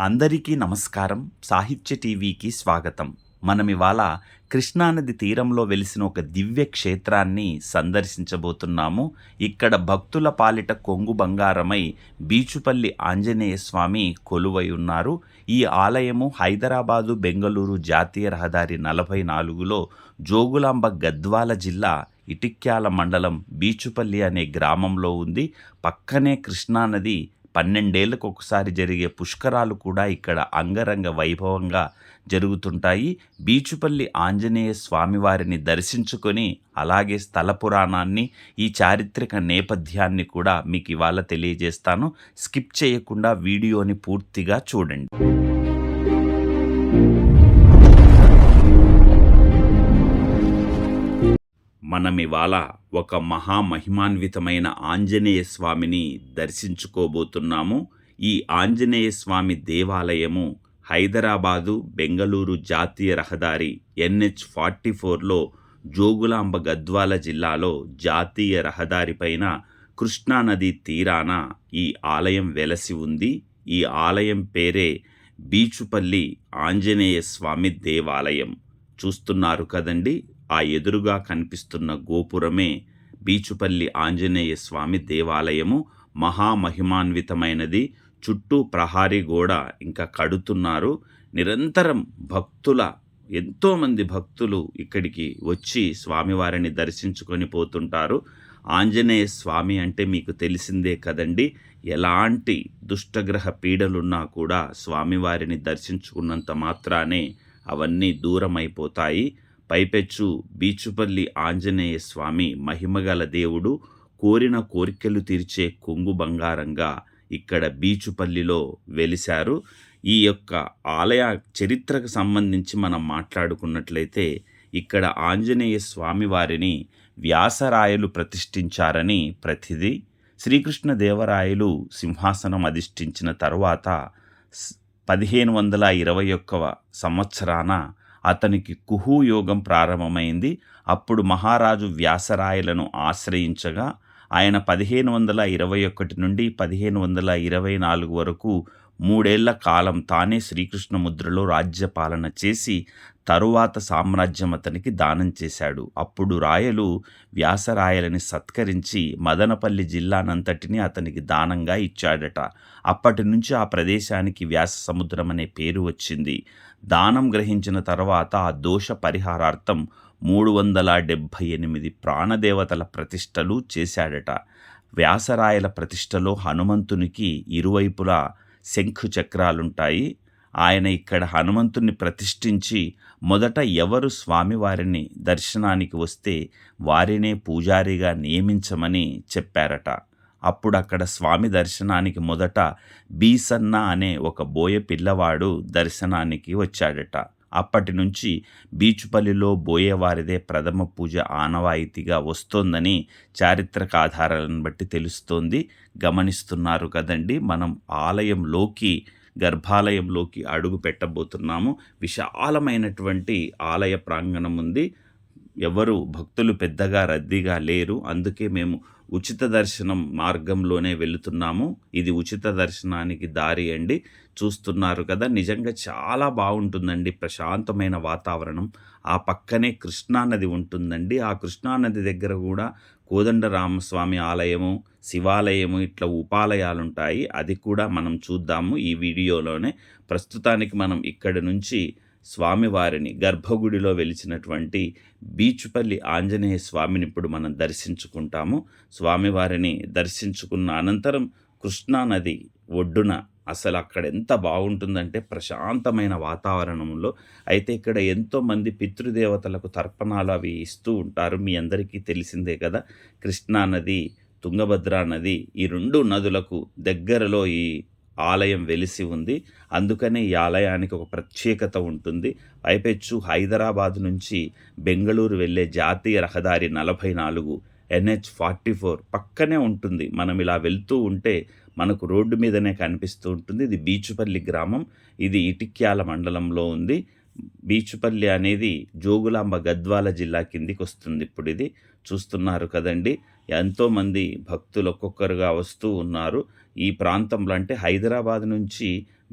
అందరికీ నమస్కారం. సాహిత్య టీవీకి స్వాగతం. మనం ఇవాళ కృష్ణానది తీరంలో వెలిసిన ఒక దివ్య క్షేత్రాన్ని సందర్శించబోతున్నాము. ఇక్కడ భక్తుల పాలిట కొంగు బంగారమై బీచుపల్లి ఆంజనేయ స్వామి కొలువై ఉన్నారు. ఈ ఆలయము హైదరాబాదు బెంగళూరు జాతీయ రహదారి నలభై నాలుగులో జోగులాంబ గద్వాల జిల్లా ఇటిక్యాల మండలం బీచుపల్లి అనే గ్రామంలో ఉంది. పక్కనే కృష్ణానది పన్నెండేళ్ళకు ఒకసారి జరిగే పుష్కరాలు కూడా ఇక్కడ అంగరంగ వైభవంగా జరుగుతుంటాయి. బీచుపల్లి ఆంజనేయ స్వామివారిని దర్శించుకొని అలాగే స్థల పురాణాన్ని ఈ చారిత్రక నేపథ్యాన్ని కూడా మీకు ఇవాళ తెలియజేస్తాను. స్కిప్ చేయకుండా వీడియోని పూర్తిగా చూడండి. మనం ఇవాళ ఒక మహామహిమాన్వితమైన ఆంజనేయ స్వామిని దర్శించుకోబోతున్నాము. ఈ ఆంజనేయ స్వామి దేవాలయము హైదరాబాదు బెంగళూరు జాతీయ రహదారి ఎన్హెచ్ ఫార్టీ ఫోర్లో జోగులాంబ గద్వాల జిల్లాలో జాతీయ రహదారిపైన కృష్ణానది తీరాన ఈ ఆలయం వెలసి ఉంది. ఈ ఆలయం పేరే బీచుపల్లి ఆంజనేయ స్వామి దేవాలయం. చూస్తున్నారు కదండి. ఆ ఎదురుగా కనిపిస్తున్న గోపురమే బీచుపల్లి ఆంజనేయ స్వామి దేవాలయము. మహామహిమాన్వితమైనది చుట్టూ ప్రహారీ గోడ ఇంకా కడుతున్నారు. నిరంతరం భక్తుల ఎంతోమంది భక్తులు ఇక్కడికి వచ్చి స్వామివారిని దర్శించుకొని పోతుంటారు. ఆంజనేయ స్వామి అంటే మీకు తెలిసిందే కదండి. ఎలాంటి దుష్టగ్రహ పీడలున్నా కూడా స్వామివారిని దర్శించుకున్నంత మాత్రానే అవన్నీ దూరమైపోతాయి. పైపెచ్చు బీచుపల్లి ఆంజనేయ స్వామి మహిమగల దేవుడు కోరిన కోరికలు తీర్చే కొంగు బంగారంగా ఇక్కడ బీచుపల్లిలో వెలిశారు. ఈ యొక్క ఆలయ చరిత్రకు సంబంధించి మనం మాట్లాడుకున్నట్లయితే ఇక్కడ ఆంజనేయ స్వామివారిని వ్యాసరాయలు ప్రతిష్ఠించారని ప్రతిది. శ్రీకృష్ణదేవరాయలు సింహాసనం అధిష్ఠించిన తరువాత పదిహేను వందల ఇరవై ఒక్కవ సంవత్సరాన అతనికి కుహు యోగం ప్రారంభమైంది. అప్పుడు మహారాజు వ్యాసరాయలను ఆశ్రయించగా ఆయన పదిహేను వందల ఇరవై ఒకటి నుండి పదిహేను వందల ఇరవై నాలుగు వరకు మూడేళ్ళ కాలం తానే శ్రీకృష్ణముద్రలో రాజ్యపాలన చేసి తరువాత సామ్రాజ్యం అతనికి దానం చేశాడు. అప్పుడు రాయలు వ్యాసరాయలని సత్కరించి మదనపల్లి జిల్లానంతటిని అతనికి దానంగా ఇచ్చాడట. అప్పటి నుంచి ఆ ప్రదేశానికి వ్యాస సముద్రం అనే పేరు వచ్చింది. దానం గ్రహించిన తర్వాత ఆ దోష పరిహారార్థం మూడు వందల డెబ్భై ఎనిమిది ప్రాణదేవతల ప్రతిష్టలు చేశాడట. వ్యాసరాయల ప్రతిష్టలో హనుమంతునికి ఇరువైపులా శంఖు చక్రాలుంటాయి. ఆయన ఇక్కడ హనుమంతుణ్ణి ప్రతిష్ఠించి మొదట ఎవరు స్వామివారిని దర్శనానికి వస్తే వారినే పూజారిగా నియమించమని చెప్పారట. అప్పుడు అక్కడ స్వామి దర్శనానికి మొదట బీసన్న అనే ఒక బోయ పిల్లవాడు దర్శనానికి వచ్చాడట. అప్పటి నుంచి బీచుపల్లిలో బోయేవారిదే ప్రథమ పూజ ఆనవాయితీగా వస్తోందని చారిత్రక ఆధారాలను బట్టి తెలుస్తోంది. గమనిస్తున్నారు కదండి మనం ఆలయంలోకి గర్భాలయంలోకి అడుగు పెట్టబోతున్నాము. విశాలమైనటువంటి ఆలయ ప్రాంగణం ఉంది. ఎవరు భక్తులు పెద్దగా రద్దీగా లేరు. అందుకే మేము ఉచిత దర్శనం మార్గంలోనే వెళుతున్నాము. ఇది ఉచిత దర్శనానికి దారి అండి. చూస్తున్నారు కదా నిజంగా చాలా బాగుంటుందండి ప్రశాంతమైన వాతావరణం. ఆ పక్కనే కృష్ణానది ఉంటుందండి. ఆ కృష్ణానది దగ్గర కూడా కోదండరామస్వామి ఆలయము శివాలయము ఇట్లా ఉపాలయాలు ఉంటాయి అది కూడా మనం చూద్దాము ఈ వీడియోలోనే. ప్రస్తుతానికి మనం ఇక్కడ నుంచి స్వామివారిని గర్భగుడిలో వెలిచినటువంటి బీచుపల్లి ఆంజనేయ స్వామిని ఇప్పుడు మనం దర్శించుకుంటాము. స్వామివారిని దర్శించుకున్న అనంతరం కృష్ణానది ఒడ్డున అసలు అక్కడ ఎంత బాగుంటుందంటే ప్రశాంతమైన వాతావరణంలో. అయితే ఇక్కడ ఎంతోమంది పితృదేవతలకు తర్పణాలు అవి ఇస్తూ ఉంటారు. మీ అందరికీ తెలిసిందే కదా కృష్ణానది తుంగభద్రా నది ఈ రెండు నదులకు దగ్గరలో ఈ ఆలయం వెలిసి ఉంది. అందుకనే ఈ ఆలయానికి ఒక ప్రత్యేకత ఉంటుంది. పైపెచ్చు హైదరాబాద్ నుంచి బెంగళూరు వెళ్ళే జాతీయ రహదారి నలభై నాలుగు ఎన్హెచ్ ఫార్టీ ఫోర్ పక్కనే ఉంటుంది. మనం ఇలా వెళ్తూ ఉంటే మనకు రోడ్డు మీదనే కనిపిస్తూ ఉంటుంది. ఇది బీచుపల్లి గ్రామం. ఇది ఇటిక్యాల మండలంలో ఉంది. బీచుపల్లి అనేది జోగులాంబ గద్వాల జిల్లా కిందికి వస్తుంది. ఇప్పుడు ఇది చూస్తున్నారు కదండి. ఎంతోమంది భక్తులు ఒక్కొక్కరుగా వస్తూ ఉన్నారు ఈ ప్రాంతంలో అంటే హైదరాబాద్ నుంచి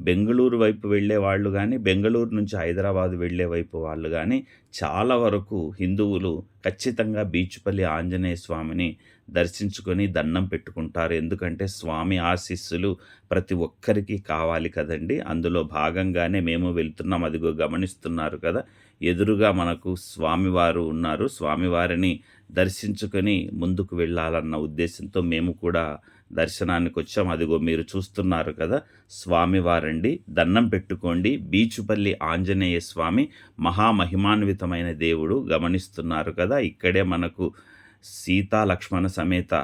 బెంగళూరు వైపు వెళ్ళే వాళ్ళు కానీ బెంగళూరు నుంచి హైదరాబాద్ వెళ్ళే వైపు వాళ్ళు కానీ చాలా వరకు హిందువులు ఖచ్చితంగా బీచుపల్లి ఆంజనేయ స్వామిని దర్శించుకొని దండం పెట్టుకుంటారు. ఎందుకంటే స్వామి ఆశీస్సులు ప్రతి ఒక్కరికి కావాలి కదండీ! అందులో భాగంగానే మేము వెళ్తున్నాం. అదిగో గమనిస్తున్నారు కదా! ఎదురుగా మనకు స్వామివారు ఉన్నారు. స్వామివారిని దర్శించుకొని ముందుకు వెళ్ళాలన్న ఉద్దేశంతో మేము కూడా దర్శనానికొచ్చాం. అదిగో మీరు చూస్తున్నారు కదా! స్వామివారండి. దండం పెట్టుకోండి. బీచుపల్లి ఆంజనేయ స్వామి మహామహిమాన్వితమైన దేవుడు. గమనిస్తున్నారు కదా! ఇక్కడే మనకు సీతా లక్ష్మణ సమేత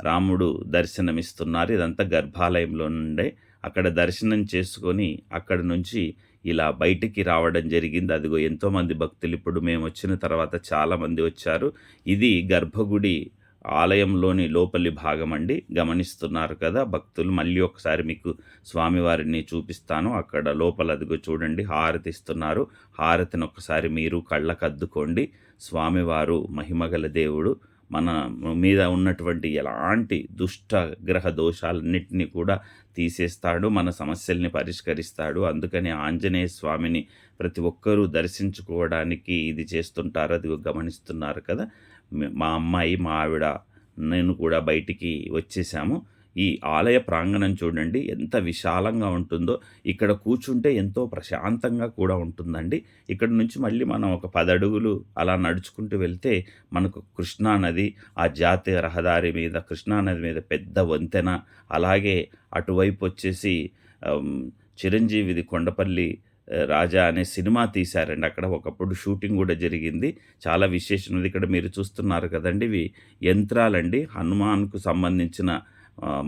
రాముడు దర్శనమిస్తున్నారు. ఇదంతా గర్భాలయంలో నుండే. అక్కడ దర్శనం చేసుకొని అక్కడ నుంచి ఇలా బయటికి రావడం జరిగింది. అదిగో ఎంతోమంది భక్తులు ఇప్పుడు మేము వచ్చిన తర్వాత చాలామంది వచ్చారు. ఇది గర్భగుడి ఆలయంలోని లోపలి భాగం అండి గమనిస్తున్నారు కదా! భక్తులు మళ్ళీ ఒకసారి మీకు స్వామివారిని చూపిస్తాను. అక్కడ లోపల అదిగో చూడండి హారతిస్తున్నారు. హారతిని ఒకసారి మీరు కళ్ళకద్దుకోండి. స్వామివారు మహిమగల దేవుడు. మన మీద ఉన్నటువంటి ఎలాంటి దుష్ట గ్రహ దోషాలన్నింటినీ కూడా తీసేస్తాడు. మన సమస్యల్ని పరిష్కరిస్తాడు. అందుకని ఆంజనేయ స్వామిని ప్రతి ఒక్కరూ దర్శించుకోవడానికి ఇది చేస్తుంటారు. అది గమనిస్తున్నారు కదా! మా అమ్మాయి, మా ఆవిడ, నేను కూడా బయటికి వచ్చేసాము. ఈ ఆలయ ప్రాంగణం చూడండి ఎంత విశాలంగా ఉంటుందో. ఇక్కడ కూర్చుంటే ఎంతో ప్రశాంతంగా కూడా ఉంటుందండి. ఇక్కడ నుంచి మళ్ళీ మనం ఒక 10 అడుగులు అలా నడుచుకుంటూ వెళ్తే మనకు కృష్ణానది ఆ జాతీయ రహదారి మీద కృష్ణానది మీద పెద్ద వంతెన, అలాగే అటువైపు వచ్చేసి చిరంజీవిది 'కొండపల్లి రాజా' అనే సినిమా తీశారండి అక్కడ. ఒకప్పుడు షూటింగ్ కూడా జరిగింది. చాలా విశేషం ఇక్కడ మీరు చూస్తున్నారు కదండి ఇవి యంత్రాలండి. హనుమాన్‌కు సంబంధించిన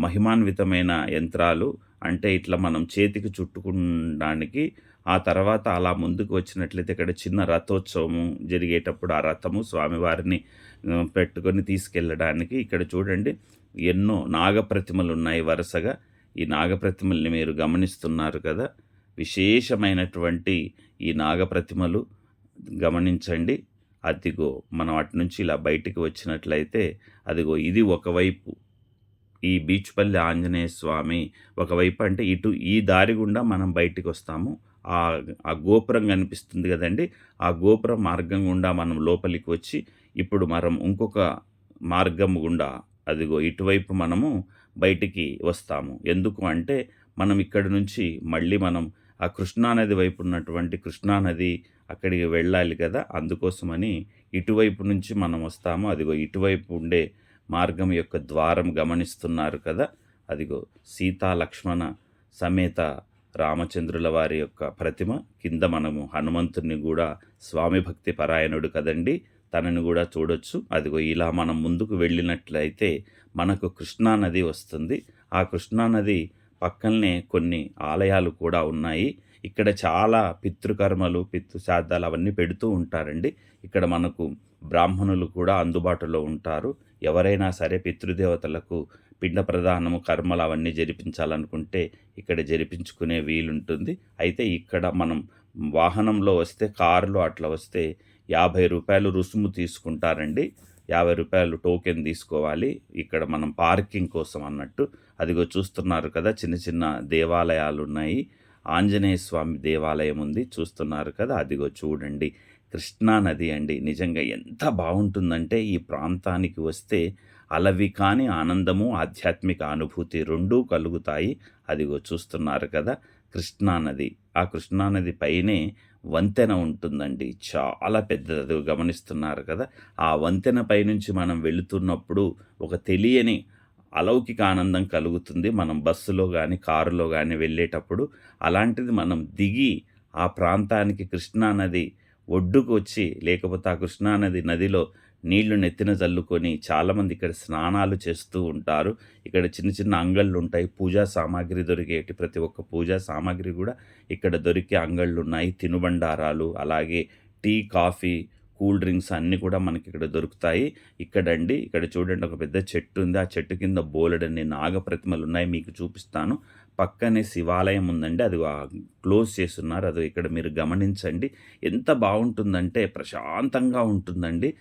మహిమాన్వితమైన యంత్రాలు. అంటే ఇట్లా మనం చేతికి చుట్టుకోవడానికి ఆ తర్వాత అలా ముందుకు వచ్చినట్లయితే ఇక్కడ చిన్న రథోత్సవము జరిగేటప్పుడు ఆ రథము స్వామివారిని పెట్టుకొని తీసుకెళ్ళడానికి ఇక్కడ చూడండి ఎన్నో నాగప్రతిమలున్నాయి వరుసగా. ఈ నాగప్రతిమల్ని మీరు గమనిస్తున్నారు కదా! విశేషమైనటువంటి ఈ నాగప్రతిమలు గమనించండి. అదిగో మనం అటు నుంచి ఇలా బయటికి వచ్చినట్లయితే అదిగో ఇది ఒకవైపు. ఈ బీచ్పల్లి ఆంజనేయ స్వామి ఒకవైపు అంటే ఇటు ఈ దారి గుండా మనం బయటికి వస్తాము ఆ గోపురం కనిపిస్తుంది కదండి ఆ గోపురం మార్గం గుండా మనం లోపలికి వచ్చి ఇప్పుడు మనం ఇంకొక మార్గం గుండా అదిగో ఇటువైపు మనము బయటికి వస్తాము. ఎందుకు అంటే మనం ఇక్కడి నుంచి మళ్ళీ మనం ఆ కృష్ణానది వైపు ఉన్నటువంటి కృష్ణానది అక్కడికి వెళ్ళాలి కదా! అందుకోసమని ఇటువైపు నుంచి మనం వస్తాము. అదిగో ఇటువైపు ఉండే మార్గం యొక్క ద్వారం గమనిస్తున్నారు కదా! అదిగో సీతా లక్ష్మణ సమేత రామచంద్రుల వారి యొక్క ప్రతిమ. కింద మనము హనుమంతుడిని కూడా స్వామి భక్తి పరాయణుడు కదండీ! తనని కూడా చూడొచ్చు. అదిగో ఇలా మనం ముందుకు వెళ్ళినట్లయితే మనకు కృష్ణానది వస్తుంది. ఆ కృష్ణానది పక్కనే కొన్ని ఆలయాలు కూడా ఉన్నాయి. ఇక్కడ చాలా పితృకర్మలు, పితృ అవన్నీ పెడుతూ ఉంటారండి. ఇక్కడ మనకు బ్రాహ్మణులు కూడా అందుబాటులో ఉంటారు. ఎవరైనా సరే పితృదేవతలకు పిండ ప్రధానము కర్మలు అవన్నీ జరిపించాలనుకుంటే ఇక్కడ జరిపించుకునే వీలుంటుంది. అయితే ఇక్కడ మనం వాహనంలో వస్తే కారులో అట్లా వస్తే యాభై రూపాయలు రుసుము తీసుకుంటారండి. యాభై రూపాయలు టోకెన్ తీసుకోవాలి. ఇక్కడ మనం పార్కింగ్ కోసం అన్నట్టు. అదిగో చూస్తున్నారు కదా! చిన్న చిన్న దేవాలయాలున్నాయి. ఆంజనేయ స్వామి దేవాలయం ఉంది. చూస్తున్నారు కదా! అదిగో చూడండి. కృష్ణా నది అండి. నిజంగా ఎంత బాగుంటుందంటే ఈ ప్రాంతానికి వస్తే అలవి కాని ఆనందము, ఆధ్యాత్మిక అనుభూతి రెండూ కలుగుతాయి. అదిగో చూస్తున్నారు కదా! కృష్ణానది ఆ కృష్ణానది పైనే వంతెన ఉంటుందండి. చాలా పెద్దది. గమనిస్తున్నారు కదా! ఆ వంతెన పైనుంచి మనం వెళుతున్నప్పుడు ఒక తెలియని అలౌకిక ఆనందం కలుగుతుంది. మనం బస్సులో కానీ కారులో కానీ వెళ్ళేటప్పుడు. అలాంటిది మనం దిగి ఆ ప్రాంతానికి కృష్ణానది ఒడ్డుకు వచ్చి లేకపోతే ఆ కృష్ణానది నదిలో నీళ్ళు నెత్తిన జల్లుకొని చాలామంది ఇక్కడ స్నానాలు చేస్తూ ఉంటారు. ఇక్కడ చిన్న చిన్న అంగళ్ళు ఉంటాయి పూజా సామాగ్రి దొరికేటి ప్రతి ఒక్క పూజా సామాగ్రి కూడా ఇక్కడ దొరికే అంగళ్ళు ఉన్నాయి తినుబండారాలు, అలాగే టీ, కాఫీ, కూల్ డ్రింక్స్ అన్నీ కూడా మనకి ఇక్కడ దొరుకుతాయి. ఇక్కడండి ఇక్కడ చూడండి ఒక పెద్ద చెట్టు ఉంది ఆ చెట్టు కింద బోలెడన్ని నాగప్రతిమలున్నాయి. మీకు చూపిస్తాను. పక్కనే శివాలయం ఉందండి. అది క్లోజ్ చేసున్నారు. అది ఇక్కడ మీరు గమనించండి. ఎంత బాగుంటుందంటే ప్రశాంతంగా ఉంటుందండి.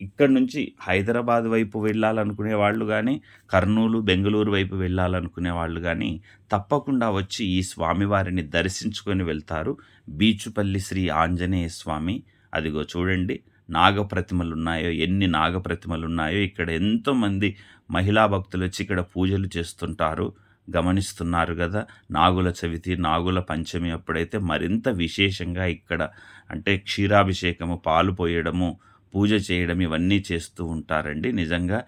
ఇక్కడ నుంచి హైదరాబాద్ వైపు వెళ్ళాలనుకునే వాళ్ళు కానీ కర్నూలు, బెంగళూరు వైపు వెళ్ళాలనుకునే వాళ్ళు కానీ తప్పకుండా వచ్చి ఈ స్వామివారిని దర్శించుకొని వెళ్తారు. బీచుపల్లి శ్రీ ఆంజనేయ స్వామి. అదిగో చూడండి నాగప్రతిమలున్నాయో, ఎన్ని నాగప్రతిమలు ఉన్నాయో ఇక్కడ ఎంతోమంది మహిళా భక్తులు వచ్చి ఇక్కడ పూజలు చేస్తుంటారు. గమనిస్తున్నారు కదా నాగుల చవితి, నాగుల పంచమి అప్పుడైతే మరింత విశేషంగా ఇక్కడ అంటే క్షీరాభిషేకము, పాలు పోయడము, పూజ చేయడం ఇవన్నీ చేస్తూ ఉంటారండి. నిజంగా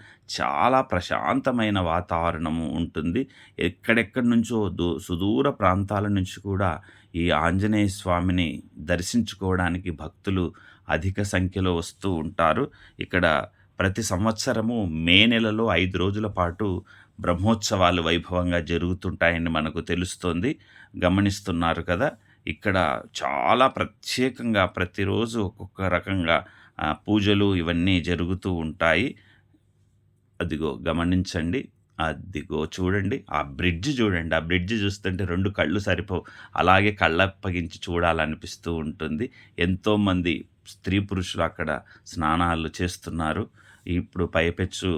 చాలా ప్రశాంతమైన వాతావరణము ఉంటుంది. ఎక్కడెక్కడి నుంచో దూ సుదూర ప్రాంతాల నుంచి కూడా ఈ ఆంజనేయ స్వామిని దర్శించుకోవడానికి భక్తులు అధిక సంఖ్యలో వస్తూ ఉంటారు. ఇక్కడ ప్రతి సంవత్సరము మే నెలలో ఐదు రోజుల పాటు బ్రహ్మోత్సవాలు వైభవంగా జరుగుతుంటాయని మనకు తెలుస్తోంది. గమనిస్తున్నారు కదా! ఇక్కడ చాలా ప్రత్యేకంగా ప్రతిరోజు ఒక్కొక్క రకంగా పూజలు ఇవన్నీ జరుగుతూ ఉంటాయి. అదిగో గమనించండి. అదిగో చూడండి. ఆ బ్రిడ్జ్ చూడండి. ఆ బ్రిడ్జ్ చూస్తుంటే రెండు కళ్ళు సరిపోవు. అలాగే కళ్ళప్పగించి చూడాలనిపిస్తూ ఉంటుంది. ఎంతోమంది స్త్రీ పురుషులు అక్కడ స్నానాలు చేస్తున్నారు. ఇప్పుడు పైపెచ్చు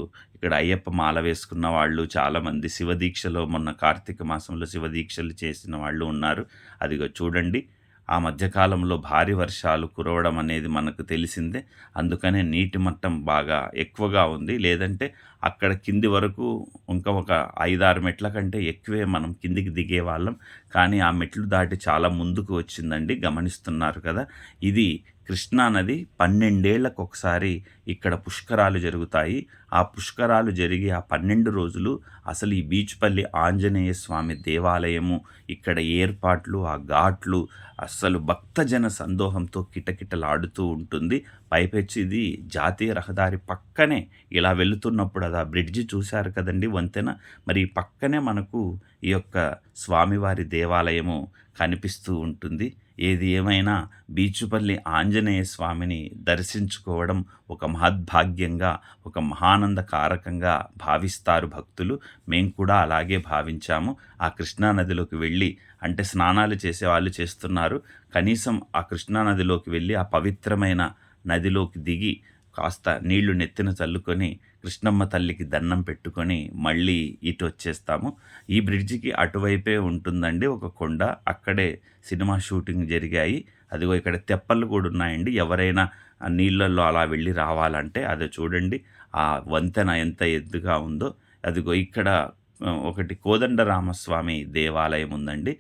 ఇక్కడ అయ్యప్ప మాల వేసుకున్న వాళ్ళు చాలామంది శివదీక్షలో మొన్న కార్తీక మాసంలో శివదీక్షలు చేసిన వాళ్ళు ఉన్నారు. అదిగో చూడండి. ఆ మధ్యకాలంలో భారీ వర్షాలు కురవడం అనేది మనకు తెలిసిందే. అందుకనే నీటి మట్టం బాగా ఎక్కువగా ఉంది. లేదంటే అక్కడ కింది వరకు ఇంకా ఒక 5, 6 మెట్ల కంటే ఎక్కువే మనం కిందికి దిగేవాళ్ళం. కానీ ఆ మెట్లు దాటి చాలా ముందుకు వచ్చిందండి. గమనిస్తున్నారు కదా! ఇది కృష్ణా నది 12 ఇక్కడ పుష్కరాలు జరుగుతాయి. ఆ పుష్కరాలు జరిగి ఆ 12 రోజులు అసలు ఈ బీచ్పల్లి ఆంజనేయ స్వామి దేవాలయము, ఇక్కడ ఏర్పాట్లు, ఆ ఘాట్లు అస్సలు భక్తజన సందోహంతో కిటకిటలాడుతూ ఉంటుంది. పైపెచ్చిది జాతీయ రహదారి పక్కనే ఇలా వెళుతున్నప్పుడు అది ఆ బ్రిడ్జి చూశారు కదండీ వంతెన. మరి పక్కనే మనకు ఈ యొక్క స్వామివారి దేవాలయము కనిపిస్తూ ఉంటుంది. ఏది ఏమైనా బీచుపల్లి ఆంజనేయ స్వామిని దర్శించుకోవడం ఒక మహద్భాగ్యంగా, ఒక మహానందకారకంగా భావిస్తారు భక్తులు. మేము కూడా అలాగే భావించాము. ఆ కృష్ణా నదిలోకి వెళ్ళి అంటే స్నానాలు చేసేవాళ్ళు చేస్తున్నారు. కనీసం ఆ కృష్ణా నదిలోకి వెళ్ళి ఆ పవిత్రమైన నదిలోకి దిగి కాస్త నీళ్ళు నెత్తిన చల్లుకొని కృష్ణమ్మ తల్లికి దండం పెట్టుకొని మళ్ళీ ఇటు వచ్చేస్తాము ఈ బ్రిడ్జికి అటువైపే ఉంటుందండి ఒక కొండ. అక్కడే సినిమా షూటింగ్ జరిగాయి. అదిగో ఇక్కడ తెప్పలు కూడా ఉన్నాయండి. ఎవరైనా నీళ్ళల్లో అలా వెళ్ళి రావాలంటే అది చూడండి. ఆ వంతెన ఎంత ఎద్దుగా ఉందో. అదిగో ఇక్కడ ఒకటి కోదండరామస్వామి దేవాలయం ఉందండి.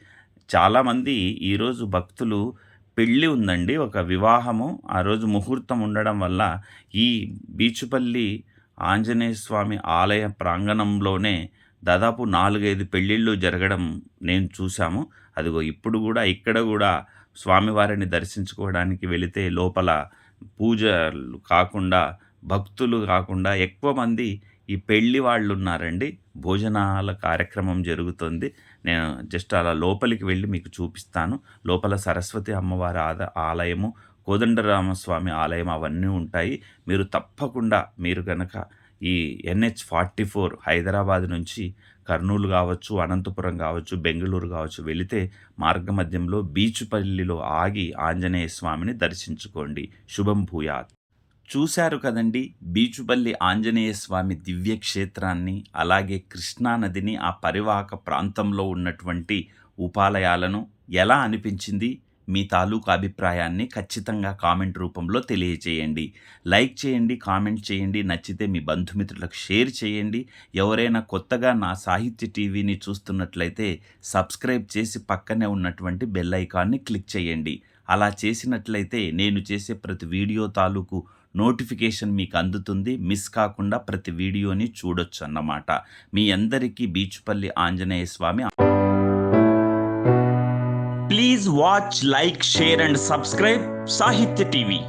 చాలామంది ఈరోజు భక్తులు పెళ్ళి ఉందండి. ఒక వివాహము. ఆ రోజు ముహూర్తం ఉండడం వల్ల ఈ బీచుపల్లి ఆంజనేయ స్వామి ఆలయ ప్రాంగణంలోనే దాదాపు 4, 5 పెళ్ళిళ్ళు జరగడం నేను చూశాము అదిగో ఇప్పుడు కూడా ఇక్కడ కూడా స్వామివారిని దర్శించుకోవడానికి వెళితే లోపల పూజలు కాకుండా, భక్తులు కాకుండా ఎక్కువ మంది ఈ పెళ్ళి వాళ్ళు ఉన్నారండి భోజనాల కార్యక్రమం జరుగుతుంది. నేను జస్ట్ అలా లోపలికి వెళ్ళి మీకు చూపిస్తాను. లోపల సరస్వతి అమ్మవారి ఆద ఆలయము, కోదండరామస్వామి ఆలయం అవన్నీ ఉంటాయి. మీరు తప్పకుండా మీరు కనుక ఈ ఎన్‌హెచ్-44 హైదరాబాద్ నుంచి కర్నూలు కావచ్చు అనంతపురం కావచ్చు బెంగళూరు కావచ్చు వెళితే మార్గమధ్యంలో బీచుపల్లిలో ఆగి ఆంజనేయ స్వామిని దర్శించుకోండి. శుభం భూయాత్. చూశారు కదండీ! బీచుపల్లి ఆంజనేయ స్వామి దివ్య క్షేత్రాన్ని, అలాగే కృష్ణా నదిని, ఆ పరివాహక ప్రాంతంలో ఉన్నటువంటి ఉపాలయాలను ఎలా అనిపించింది? మీ తాలూకు అభిప్రాయాన్ని ఖచ్చితంగా కామెంట్ రూపంలో తెలియచేయండి. లైక్ చేయండి, కామెంట్ చేయండి. నచ్చితే మీ బంధుమిత్రులకు షేర్ చేయండి. ఎవరైనా కొత్తగా నా సాహిత్య టీవీని చూస్తున్నట్లయితే సబ్స్క్రైబ్ చేసి పక్కనే ఉన్నటువంటి బెల్ ఐకాన్‌ని క్లిక్ చేయండి. అలా చేసినట్లయితే నేను చేసే ప్రతి వీడియో తాలూకు నోటిఫికేషన్ మీకు అందుతుంది. మిస్ కాకుండా ప్రతి వీడియోని చూడొచ్చన్నమాట. మీ అందరికీ Beechupalli Anjaneya Swamy please watch, like, share and subscribe Sahitya TV.